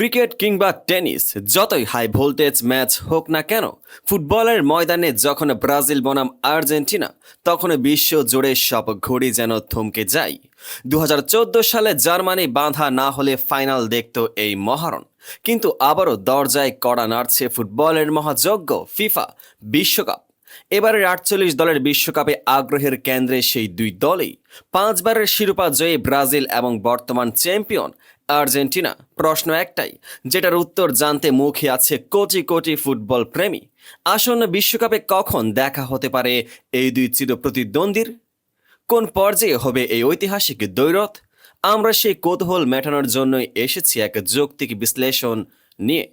Cricket কিংবা tennis, যতই high voltage match হোক না কেন, ফুটবলের ময়দানে যখন ব্রাজিল বনাম আর্জেন্টিনা, তখন বিশ্ব জুড়ে সব ঘড়ি যেন থমকে যায়। দুহাজার চোদ্দ সালে জার্মানি বাঁধা না হলে ফাইনাল দেখত এই মহারণ। কিন্তু আবারও দরজায় কড়া নাড়ছে ফুটবলের মহাযজ্ঞ ফিফা বিশ্বকাপ। এবারের আটচল্লিশ দলের বিশ্বকাপে আগ্রহের কেন্দ্রে সেই দুই দলই। পাঁচবারের শিরোপা জয়ী ব্রাজিল এবং বর্তমান চ্যাম্পিয়ন আর্জেন্টিনা। প্রশ্ন একটাই, যেটার উত্তর জানতে মুখে আছে কোটি কোটি ফুটবল প্রেমী। আসন্ন বিশ্বকাপে কখন দেখা হতে পারে এই দুই চির প্রতিদ্বন্দ্বীর কোন পর্যায়ে হবে এই ঐতিহাসিক দ্বৈরথ? আমরা সেই কৌতূহল মেটানোর জন্যই এসেছি এক যৌক্তিক বিশ্লেষণ নিয়ে।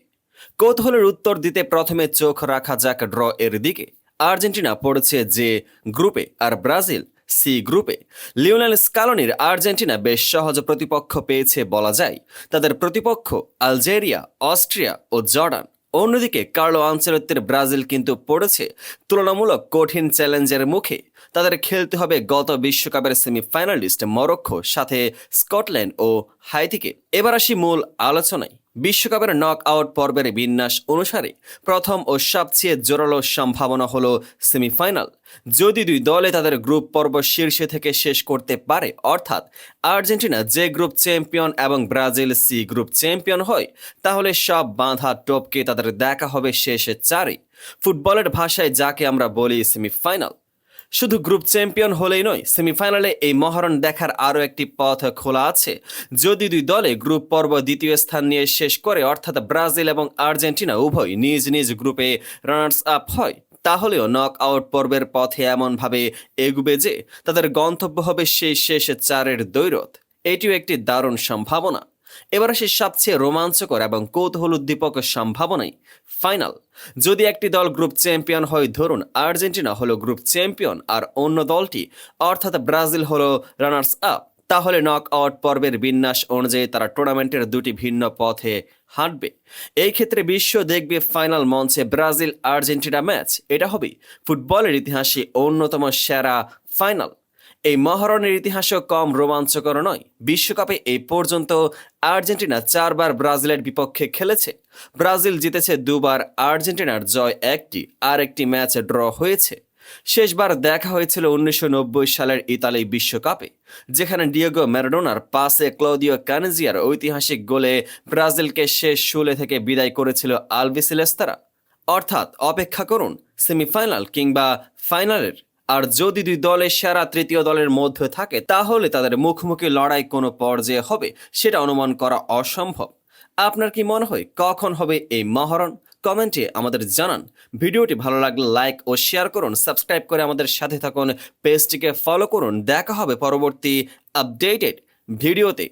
কৌতূহলের উত্তর দিতে প্রথমে চোখ রাখা যাক ড্র এর দিকে। আর্জেন্টিনা পড়েছে যে গ্রুপে, আর ব্রাজিল সি গ্রুপে। লিওনেল স্কালনির আর্জেন্টিনা বেশ সহজ প্রতিপক্ষ পেয়েছে বলা যায়। তাদের প্রতিপক্ষ আলজেরিয়া, অস্ট্রিয়া ও জর্ডান। অন্যদিকে কার্লো আনচেলত্তির ব্রাজিল কিন্তু পড়েছে তুলনামূলক কঠিন চ্যালেঞ্জের মুখে। তাদের খেলতে হবে গত বিশ্বকাপের সেমিফাইনালিস্ট মরক্কো, সাথে স্কটল্যান্ড ও হাইতিকে। এবার আসি মূল আলোচনায়। বিশ্বকাপের নক আউট পর্বের বিন্যাস অনুসারে প্রথম ও সবচেয়ে জোরালো সম্ভাবনা হল সেমিফাইনাল। যদি দুই দলে তাদের গ্রুপ পর্ব শীর্ষে থেকে শেষ করতে পারে, অর্থাৎ আর্জেন্টিনা যে গ্রুপ চ্যাম্পিয়ন এবং ব্রাজিল সি গ্রুপ চ্যাম্পিয়ন হয়, তাহলে সব বাঁধা টপকে তাদের দেখা হবে শেষে চারে। ফুটবলের ভাষায় যাকে আমরা বলি সেমিফাইনাল। শুধু গ্রুপ চ্যাম্পিয়ন হলেই নয়, সেমিফাইনালে এই মহারণ দেখার আরও একটি পথ খোলা আছে। যদি দুই দলে গ্রুপ পর্ব দ্বিতীয় স্থান নিয়ে শেষ করে, অর্থাৎ ব্রাজিল এবং আর্জেন্টিনা উভয় নিজ নিজ গ্রুপে রানার্স আপ হয়, তাহলেও নক আউট পর্বের পথে এমনভাবে এগুবে যে তাদের গন্তব্য হবে সেই শেষ চারের দৈরথ এটিও একটি দারুণ সম্ভাবনা। এবার আসে সবচেয়ে রোমাঞ্চকর এবং কৌতূহল উদ্দীপক সম্ভাবনাই ফাইনাল। যদি একটি দল গ্রুপ চ্যাম্পিয়ন হয়, ধরুন আর্জেন্টিনা হলো গ্রুপ চ্যাম্পিয়ন আর অন্য দলটি, অর্থাৎ ব্রাজিল হলো রানার্স আপ, তাহলে নক আউট পর্বের বিন্যাস অনুযায়ী তারা টুর্নামেন্টের দুটি ভিন্ন পথে হাঁটবে। এই ক্ষেত্রে বিশ্ব দেখবে ফাইনাল মঞ্চে ব্রাজিল আর্জেন্টিনা ম্যাচ। এটা হবে ফুটবলের ইতিহাসে অন্যতম সেরা ফাইনাল। এই মহারণের ইতিহাসও কম রোমাঞ্চকর নয়। বিশ্বকাপে এই পর্যন্ত আর্জেন্টিনা চারবার ব্রাজিলের বিপক্ষে খেলেছে। ব্রাজিল জিতেছে দুবার, আর্জেন্টিনার জয় একটি আর একটি ম্যাচ ড্র হয়েছে। শেষবার দেখা হয়েছিল উনিশশো নব্বই সালের ইতালি বিশ্বকাপে, যেখানে ডিয়েগো ম্যারাডোনার পাসে ক্লদিও কানেজিয়ার ঐতিহাসিক গোলে ব্রাজিলকে শেষ ষোলে থেকে বিদায় করেছিল আলবিসিলেস্তারা অর্থাৎ অপেক্ষা করুন, সেমিফাইনাল কিংবা ফাইনালের আর যদি দুই দলের সেরা তৃতীয় দলের মধ্যে থাকে, তাহলে তাদের মুখোমুখি লড়াই কোনো পর্যায়ে হবে সেটা অনুমান করা অসম্ভব। আপনার কি মনে হয়, কখন হবে এই মহরণ? কমেন্টে আমাদের জানান। ভিডিওটি ভালো লাগলে লাইক ও শেয়ার করুন। সাবস্ক্রাইব করে আমাদের সাথে থাকুন। পেজটিকে ফলো করুন। দেখা হবে পরবর্তী আপডেটেড ভিডিওতে।